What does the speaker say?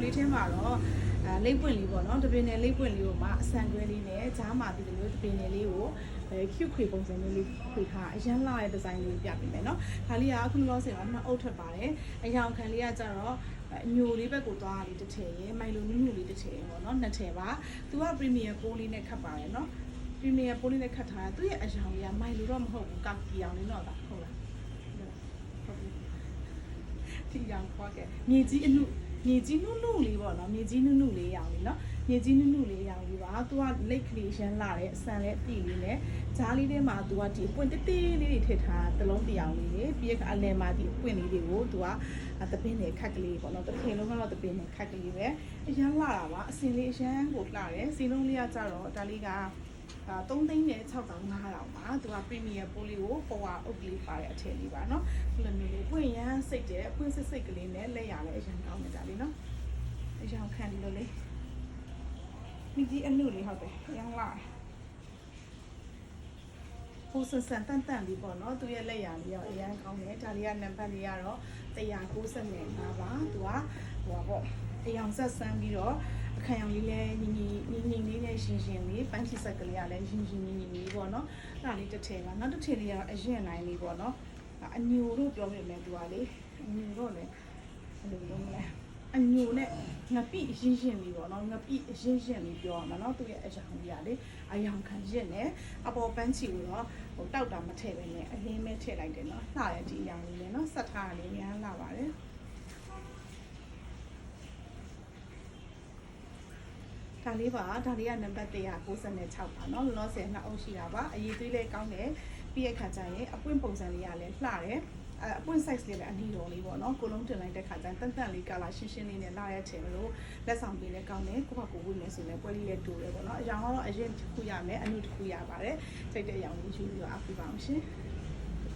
မျိုးလေးထဲမှာတော့အဲလိပ်ပွင့်လေးပေါ့နော်တပင်နယ်လိပ်ပွင့်လေးကိုမှအဆန်ခွဲလေးနဲ့ဂျားမာဒီလိုမျိုးတပင်နယ်လေးကိုအဲ cute ခွေပုံစံမျိုးလေးခွေထားအရန်လာတဲ့ဒီဇိုင်းလေးပြပေးမယ်နော်ဒါလေးကအခုလောလောဆယ်တော့နှစ်အုပ်ထွက်ပါတယ်အရောင်ခံလေးကကြတော့အညိုလေးဘက်ကိုသွားလေးတစ်ထည်ရယ်မိုင်လိုနုနုလေးတစ်ထည်ရယ်ပေါ့နော်နှစ်ထည်ပါသူက premium ပိုးလေးနဲ့ခတ်ပါတယ်နော် premium ပိုးလေးနဲ့ခတ်ထားတာသူ့ရဲ့အရောင်လေးကမိုင်လိုတော့မဟုတ်ဘူးကောက်ကီအောင်လေးတော့ဒါဟုတ်လားဟုတ်ပြီထီရောင်ခွားခဲ့မြေကြီးအနု မြေကြီးနုနုလေးပေါ့နော်မြေကြီးနုနုလေးရောင်လေးနော်မြေကြီးနုနုလေးရောင်လေးပါသူကလိတ်ကလေးရမ်းလာတဲ့အဆန်လေးအပြည့်လေးနဲ့ဂျားလေးထဲမှာသူကဒီအပွင့်တေးတေးလေးတွေထည့်ထားတာတစ်လုံးတစ်ရောင်လေးတွေပြီးရကအလယ်မှာဒီအပွင့်လေးတွေကိုသူကသပင်းနဲ့ခက်ကလေးပေါ့နော်တစ်ချိန်လုံးကတော့သပင်းနဲ့ခက်ကလေးပဲအရမ်းလာတာပါအစင်လေးအရမ်းကိုလှတယ်စီလုံးလေးကကြတော့ဒါလေးကအာ3သိန်းနဲ့6500ပါသူက premium ပိုးလေးကိုပေါ်ဝါအုပ်ကလေးပါတဲ့အထည်လေးပါเนาะဒီလိုမျိုးလေး န်းစိတ်တယ်အပွင့်စစ်စိတ်ကလေးနဲ့လက်ရလည်းအရင်ကောင်းနေကြပြီနော်အရင်ခံဒီလိုလေးမိကြီးအနုလေးဟုတ်တယ်အရင်လာဟိုဆန်ဆန်တန်တန်လေးပေါ့နော်သူရဲ့လက်ရလေးရောအရင်ကောင်းတယ်ဒါလေးကနံပါတ်လေးကတော့195ပါသူကဟိုပေါ့အရင်ဆက်ဆန်းပြီးတော့အခန့်ရောင်လေးလည်းညီညီညီညီလေးနဲ့ရှင်ရှင်လေးပန်းချစ်ဆက်ကလေးကလည်းရှင်ရှင်ညီညီလေးပေါ့နော်အဲ့ဒါလေးတစ်ထည်ပါနောက်တစ်ထည်လေးကတော့အရင်လိုင်းလေးပေါ့နော် အညိုလို့ပြောမိမယ်သူကလေအညိုတော့လေဘယ်လိုလုပ်မလဲအညိုနဲ့ငပိရှင်းရှင်းလေးပေါ့နော်ငပိရှင်းရှင်းလေးပြောရမှာနော်သူရဲ့အယောင်ကြီးကလေအယောင်ခံရစ်နဲ့အပေါ်ပန်းချီကိုတော့ဟိုတောက်တာမထည့်ပဲနဲ့အလင်းပဲထည့်လိုက်တယ်နော်လှတဲ့ဒီအယောင်လေးနဲ့နော်ဆက်ထားရလေးများလှပါတယ် ဒါလေးပါဒါလေးကနံပါတ်196ပါเนาะလောလောဆယ်နှစ်အုပ်ရှိတာပါအရေးသွေးလေးကောင်းတယ် ပြီးရခါကျရင်အပွင့်ပုံစံလေးကလည်းလှတယ်အအပွင့် size လေးလည်းအနီတော်လေးပေါ့နော်ကိုလုံးတင်လိုက်တဲ့ခါကျရင်တန်တန်လေးကလာရှင်းရှင်းလေးနဲ့လာရချင်လို့လက်ဆောင်ပေးလည်းကောင်းတယ်ကိုယ့်ဘကိုဝတ်မယ်ဆိုလည်းပွဲလေးလည်းတူတယ်ပေါ့နော်အရောင်ကတော့အရင်တစ်ခုရမယ်အနုတစ်ခုရပါတယ်စိတ်တဲ့အရောင်လေးယူပြီးတော့အပ်ပြပါအောင်ရှင်